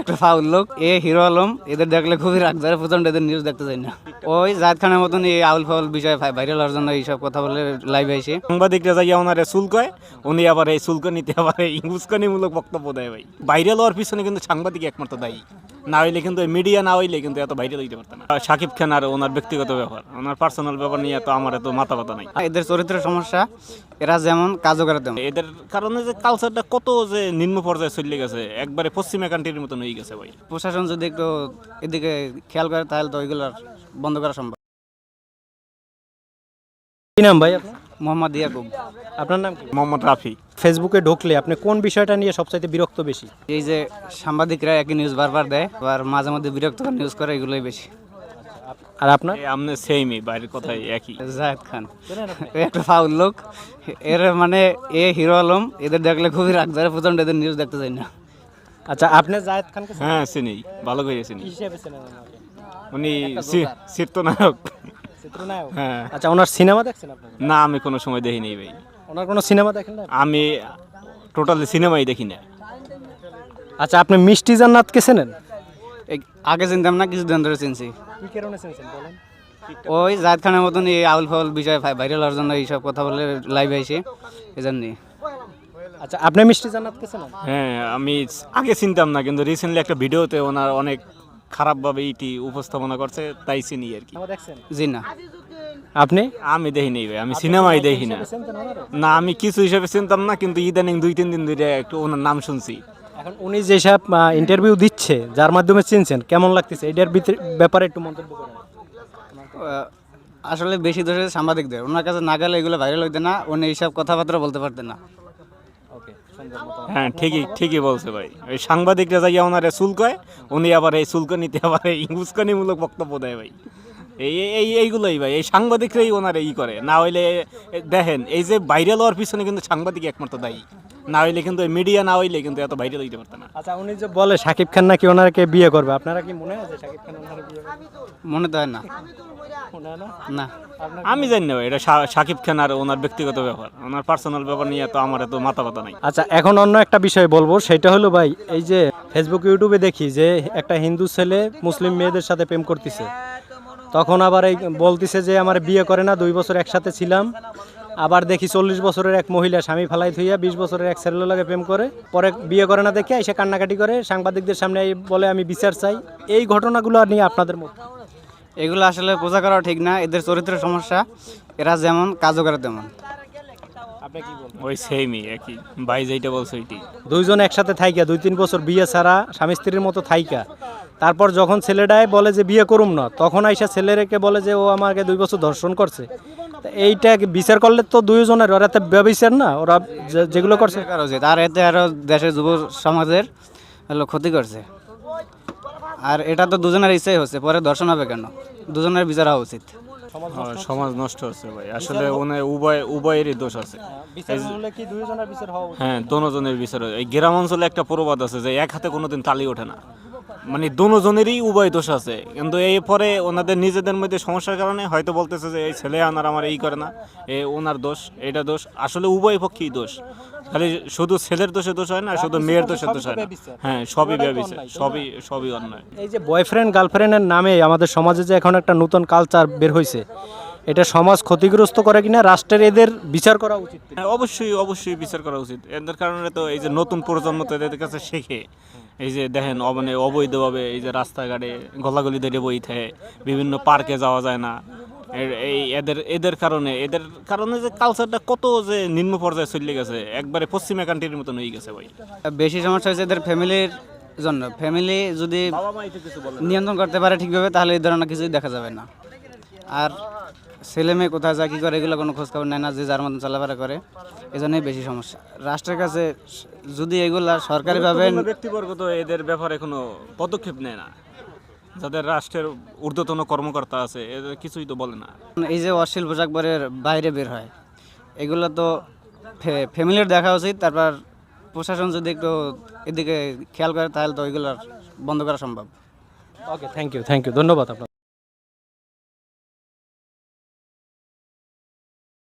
একটা ফাউল লোক, এ হিরো আলম, এদের দেখলে খুবই রাগ ধরে প্রচণ্ড এদের নিউজ দেখতে চাই না। ওই জায়দ খানের মতন এই আউল ফাউল বিষয়ে ভাইরাল হওয়ার জন্য এইসব কথা বলে লাইভে এসে। সাংবাদিকরা যাইয়া ওনারে শুল্কয় উনি আবার এই শুল্ক নিতে আবার এই উস্কানিমূলক বক্তব্য দেয় ভাই। ভাইরাল হওয়ার পিছনে কিন্তু সাংবাদিক একমাত্র দায়ী। না হইলে কিন্তু মিডিয়া না হইলে কিন্তু এত ভাইরাল হইতে পারত না। সাকিব খান আর ওনার ব্যক্তিগত ব্যাপার ওনার পার্সোনাল ব্যাপার নিয়ে তো আমার এত মাথা ব্যথা নাই। এদের চরিত্রের সমস্যা এরা যেমন কাজও করে তেমন। এদের কারণে যে কালচারটা কত যে নিম্ন পর্যায়ে চলে গেছে একবারে পশ্চিমা কান্ট্রির মতন হয়ে গেছে ভাই। প্রশাসন যদি একটু এদিকে খেয়াল করে তাহলে তো ওইগুলো বন্ধ করা সম্ভব। কি নাম ভাই আপনার? মোহাম্মদ ইয়াকুব। আপনার নাম কি? মোহাম্মদ রাফি। ফেসবুকে ঢুকলে আপনি কোন বিষয়টা নিয়ে সবচাইতে বিরক্ত বেশি? এই যে সাংবাদিকরা একই নিউজ বারবার দেয় আর মাঝে মধ্যে বিরক্তকর নিউজ করে এগুলোই বেশি। আর আপনার? আমনে সেমই বাইরের কথাই একই। জাহেদ খান। একটা ফাউল লোক এর মানে এ হিরো আলম এদের দেখলে খুবই রাগ ধরে প্রচণ্ড এদের নিউজ দেখতে চাই না। আচ্ছা আপনি জায়েদ খানকে হ্যাঁ চিনি। ভালো করে চিনি। কি হিসেবে চেনেন উনি চিত্রনায়ক। চিত্রনায়ক? হ্যাঁ। আচ্ছা ওনার সিনেমা দেখছেন না আমি কোনো সময় দেখিনি ভাই। ওনার কোনো সিনেমা দেখেন না আমি টোটালি সিনেমাই দেখি না আচ্ছা আপনি মিষ্টি জান্নাতকে চেনেন? আগে চিনতাম না কিছুদিন ধরে চিনছি। কি কারণে চিনছেন বলেন? ওই জাহেদ খানের মতন এই আউল ফাউল বিষয় ভাইরাল হওয়ার জন্য এইসব কথা বলে লাইভে এসে এই আচ্ছা আপনি মিষ্টি জান্নাতকে চেনেন? হ্যাঁ আমি আগে চিনতাম না কিন্তু রিসেন্টলি একটা ভিডিওতে ওনার অনেক খারাপভাবে ইটি উপস্থাপনা করছে তাই চিনি আর কি। জি না। আপনি? আমি দেখিনি ভাই আমি সিনেমাই দেখি না। না আমি কিছু হিসেবে চিনতাম না কিন্তু ইদানিং দুই তিন দিন ধরে একটু ওনার নাম শুনছি। এখন উনি যেসব ইন্টারভিউ দিচ্ছে যার মাধ্যমে চিনছেন কেমন লাগতেছে? এটার ব্যাপারে একটু মন্তব্য করেন। আসলে বেশি দোষে সাংবাদিকদের ওনার কাছে না গেলে এগুলো ভাইরাল হইতে না উনি এইসব কথাবার্তা বলতে পারতেন না। হ্যাঁ ঠিকই ঠিকই বলছে ভাই। ওই সাংবাদিকরা যাই ওনারে কয়, উনি আবার এই শুল্কনিতে আবার এই উস্কানিমূলক বক্তব্য দেয় ভাই। এই- এই এইগুলোই ভাই, এই সাংবাদিকরাই ওনারে ই করে। না হইলে দেখেন, এই যে ভাইরাল হওয়ার পিছনে কিন্তু সাংবাদিক একমাত্র দায়ী। না হইলে কিন্তু মিডিয়া না হইলে কিন্তু এত ভাইরাল হইতে পারত না। আচ্ছা উনি যে বলে সাকিব খান নাকি ওনাকে বিয়ে করবে আপনারা কি মনে যে সাকিব খান ওনাকে বিয়ে মনে তো হয় না। না? আমি জানি না এটা শাকিব খান আর ওনার ব্যক্তিগত ব্যাপার। ওনার পার্সোনাল ব্যাপার নিয়ে তো আমার এত মাথা ব্যথা নাই। আচ্ছা এখন অন্য একটা বিষয় বলব সেটা হলো ভাই এই যে ফেসবুক ইউটিউবে দেখি যে একটা হিন্দু ছেলে মুসলিম মেয়েদের সাথে প্রেম করতেছে। তখন আবার এই বলতিছে যে আমার বিয়ে করে না দুই বছর একসাথে ছিলাম। আবার দেখি চল্লিশ বছরের এক মহিলা স্বামী ফালাই থইয়া বিশ বছরের এক ছেলের লাগে প্রেম করে পরে বিয়ে করে না দেখে এসে কান্নাকাটি করে সাংবাদিকদের সামনে বলে আমি বিচার চাই। এই ঘটনাগুলো নিয়ে আপনাদের মত এগুলো আসলে বোঝা করা ঠিক না এদের চরিত্রের সমস্যা এরা যেমন কাজও করে তেমন। আপনি কি ওই সেমই একই। ভাই যেটা বলছে ওইটি। দুইজন একসাথে থাইকা দুই তিন বছর বিয়ে ছাড়া স্বামী স্ত্রীর মতো থাইকা। তারপর যখন ছেলেটাই বলে যে বিয়ে করুম না তখন আইসা ছেলেরেকে বলে যে ও আমাকে দুই বছর ধর্ষণ করছে। এইটা বিচার করলে তো দুইজনের ওরা তো ব্যবচার না? ওরা যেগুলো করছে। আর এতে আরও দেশের যুব সমাজের হলো ক্ষতি করছে। আর এটা তো দুজনের ইচ্ছাই হচ্ছে পরে দর্শন হবে কেন? দুজনের বিচার হওয়া উচিত। হ্যাঁ, সমাজ নষ্ট হচ্ছে ভাই। আসলে ওনে উভয় উভয়েরই দোষ আছে। বিচার হলে কি বিচার হ্যাঁ দোনোজনের বিচার এই গ্রাম অঞ্চলে একটা প্রবাদ আছে যে এক হাতে কোনোদিন তালি ওঠে না। মানে দোনোজনেরই উভয় দোষ আছে। কিন্তু এই পরে ওনাদের নিজেদের মধ্যে সমস্যার কারণে হয়তো বলতেছে যে এই ছেলে আনার আমার এই করে না এ ওনার দোষ এটা দোষ। আসলে উভয় পক্ষেই দোষ। খালি শুধু ছেলের দোষে দোষ হয় না শুধু মেয়ের দোষে দোষ হয় না। হ্যাঁ সবই ব্যবচার সবই সবই অন্যায়। এই যে বয়ফ্রেন্ড গার্লফ্রেন্ডের নামে আমাদের সমাজে যে এখন একটা নতুন কালচার বের হয়েছে এটা সমাজ ক্ষতিগ্রস্ত করে কিনা রাষ্ট্রের এদের বিচার করা উচিত। হ্যাঁ অবশ্যই অবশ্যই বিচার করা উচিত। এদের কারণে তো এই যে নতুন প্রজন্ম তো এদের কাছে শেখে। এই যে দেখেন মানে অবৈধভাবে এই যে রাস্তাঘাটে গলাগলি ধরে বই থাকে বিভিন্ন পার্কে যাওয়া যায় না। এই এদের এদের কারণে এদের কারণে যে কালচারটা কত যে নিম্ন পর্যায়ে চলে গেছে একবারে পশ্চিমা কান্ট্রির মতন হয়ে গেছে ভাই। বেশি সমস্যা হয়েছে এদের ফ্যামিলির জন্য। ফ্যামিলি যদি নিয়ন্ত্রণ করতে পারে ঠিকভাবে তাহলে এই ধরনের কিছুই দেখা যাবে না। আর ছেলে মেয়ে কোথায় যায় কী করে এগুলো কোনো খোঁজখবর নেয় না যে যার মতন চলাফেরা করে এই জন্যই বেশি সমস্যা। রাষ্ট্রের কাছে যদি এগুলা সরকারিভাবে ব্যক্তিবর্গ তো এদের ব্যাপারে কোনো পদক্ষেপ নেয় না। যাদের রাষ্ট্রের ঊর্ধ্বতন কর্মকর্তা আছে এদের কিছুই তো বলে না। এই যে অশ্লীল পোশাক পরে বাইরে বের হয় এগুলো তো ফে- ফ্যামিলির দেখা উচিত তারপর প্রশাসন যদি একটু এদিকে খেয়াল করে তাহলে তো এগুলো বন্ধ করা সম্ভব। Okay thank you thank you ধন্যবাদ আপনার